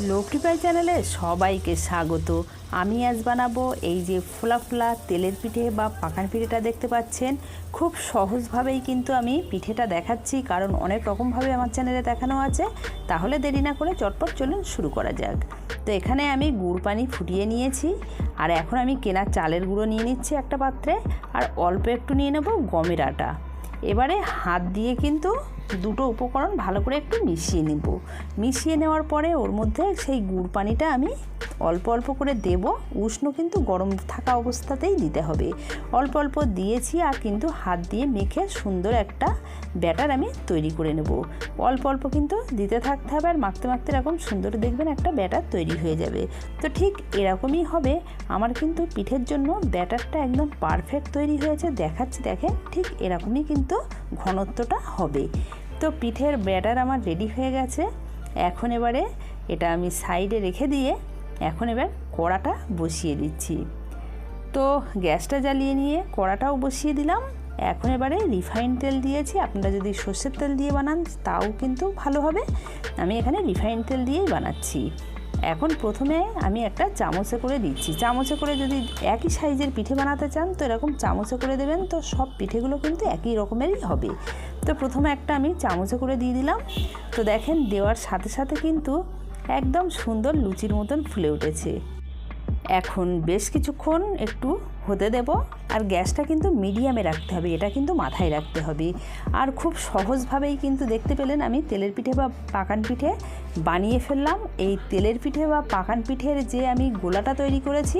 লক্ষ্মী পাই চ্যানেলে সবাইকে স্বাগত। আমি আজ বানাবো এই যে ফোলা ফোলা তেলের পিঠে বা পাকান পিঠেটা দেখতে পাচ্ছেন। খুব সহজভাবেই কিন্তু আমি পিঠেটা দেখাচ্ছি, কারণ অনেক রকমভাবে আমার চ্যানেলে দেখানো আছে। তাহলে দেরি না করে চটপট চলুন শুরু করা যাক। তো এখানে আমি গুড় পানি ফুটিয়ে নিয়েছি, আর এখন আমি কেনা চালের গুঁড়ো নিয়ে নিচ্ছি একটা পাত্রে, আর অল্প একটু নিয়ে নেব গমের আটা। এবারে হাত দিয়ে কিন্তু দুটো উপকরণ ভালো করে একটু মিশিয়ে নেব। মিশিয়ে নেওয়ার পরে ওর মধ্যে সেই গুড় পানিটা আমি অল্প অল্প করে দেব। উষ্ণ কিন্তু গরম থাকা অবস্থাতেই দিতে হবে। অল্প অল্প দিয়েছি আর কিন্তু হাত দিয়ে মেখে সুন্দর একটা ব্যাটার আমি তৈরি করে নেব। অল্প অল্প কিন্তু দিতে থাকতে হবে আর মাখতে মাখতে এরকম সুন্দর দেখবেন একটা ব্যাটার তৈরি হয়ে যাবে। তো ঠিক এরকমই হবে। আমার কিন্তু পিঠের জন্য ব্যাটারটা একদম পারফেক্ট তৈরি হয়েছে। দেখাচ্ছি দেখেন ঠিক এরকমই কিন্তু ঘনত্বটা হবে। তো পিঠের ব্যাটার আমার রেডি হয়ে গেছে। এখন এবারে এটা আমি সাইডে রেখে দিয়ে এখন এবার কড়াটা বসিয়ে দিচ্ছি। তো গ্যাসটা জ্বালিয়ে নিয়ে কড়াটাও বসিয়ে দিলাম। এখন এবারে রিফাইন তেল দিয়েছি। আপনারা যদি সর্ষের তেল দিয়ে বানান, তাও কিন্তু ভালো হবে। আমি এখানে রিফাইন তেল দিয়েই বানাচ্ছি। এখন প্রথমে আমি একটা চামচে করে দিচ্ছি। চামচে করে যদি একই সাইজের পিঠে বানাতে চান, তো এরকম চামচে করে দেবেন, তো সব পিঠেগুলো কিন্তু একই রকমেরই হবে। তো প্রথমে একটা আমি চামচে করে দিয়ে দিলাম। তো দেখেন, দেওয়ার সাথে সাথে কিন্তু একদম সুন্দর লুচির মতন ফুলে উঠেছে। এখন বেশ কিছুক্ষণ একটু হতে দেব, আর গ্যাসটা কিন্তু মিডিয়ামে রাখতে হবে, এটা কিন্তু মাথায় রাখতে হবে। আর খুব সহজভাবেই কিন্তু দেখতে পেলেন আমি তেলের পিঠে বা পাকান পিঠে বানিয়ে ফেললাম। এই তেলের পিঠে বা পাকান পিঠের যে আমি গোলাটা তৈরি করেছি,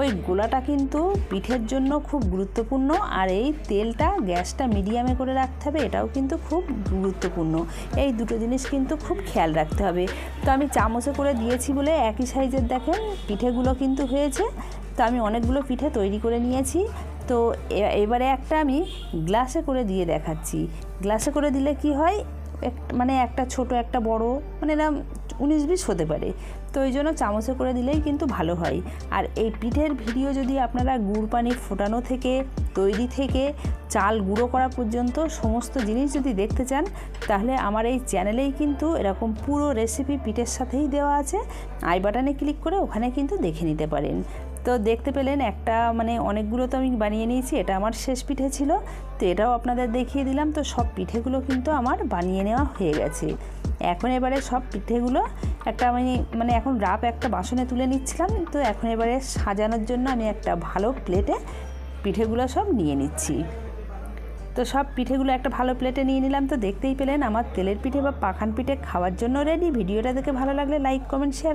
ওই গোলাটা কিন্তু পিঠের জন্য খুব গুরুত্বপূর্ণ। আর এই তেলটা গ্যাসটা মিডিয়ামে করে রাখতে হবে, এটাও কিন্তু খুব গুরুত্বপূর্ণ। এই দুটো জিনিস কিন্তু খুব খেয়াল রাখতে হবে। তো আমি চামচে করে দিয়েছি বলে একই সাইজের দেখেন পিঠেগুলো কিন্তু হয়েছে। তো আমি অনেকগুলো পিঠে তৈরি করে নিয়েছি। তো এবারে একটা আমি গ্লাসে করে দিয়ে দেখাচ্ছি। গ্লাসে করে দিলে কি হয়? মানে একটা ছোট, একটা বড় মানে এরকম উনিশ বিশ হতে পারে। তো ওই জন্য চামচে করে দিলেই কিন্তু ভালো হয়। আর এই পিঠের ভিডিও যদি আপনারা গুড় পানি ফোটানো থেকে তৈরি থেকে চাল গুঁড়ো করা পর্যন্ত সমস্ত জিনিস যদি দেখতে চান, তাহলে আমার এই চ্যানেলেই কিন্তু এরকম পুরো রেসিপি পিঠের সাথেই দেওয়া আছে। আই বাটনে ক্লিক করে ওখানে কিন্তু দেখে নিতে পারেন। তো দেখতে পেলেন একটা মানে অনেকগুলো তো আমি বানিয়ে নিয়েছি, এটা আমার শেষ পিঠে ছিল। তো এটাও আপনাদের দেখিয়ে দিলাম। তো সব পিঠেগুলো কিন্তু আমার বানিয়ে নেওয়া হয়ে গেছে। এখন এবারে সব পিঠেগুলো একটা আমি মানে এখন রাপ একটা বাসনে তুলে নিচ্ছিলাম। তো এখন এবারে সাজানোর জন্য আমি একটা ভালো প্লেটে পিঠেগুলো সব নিয়ে নিচ্ছি। তো সব পিঠেগুলো একটা ভালো প্লেটে নিয়ে নিলাম। তো দেখতেই পেলেন আমার তেলের পিঠে বা পাখান পিঠে খাওয়ার জন্য রেডি ভিডিওটা দেখে ভালো লাগলে লাইক কমেন্ট শেয়ার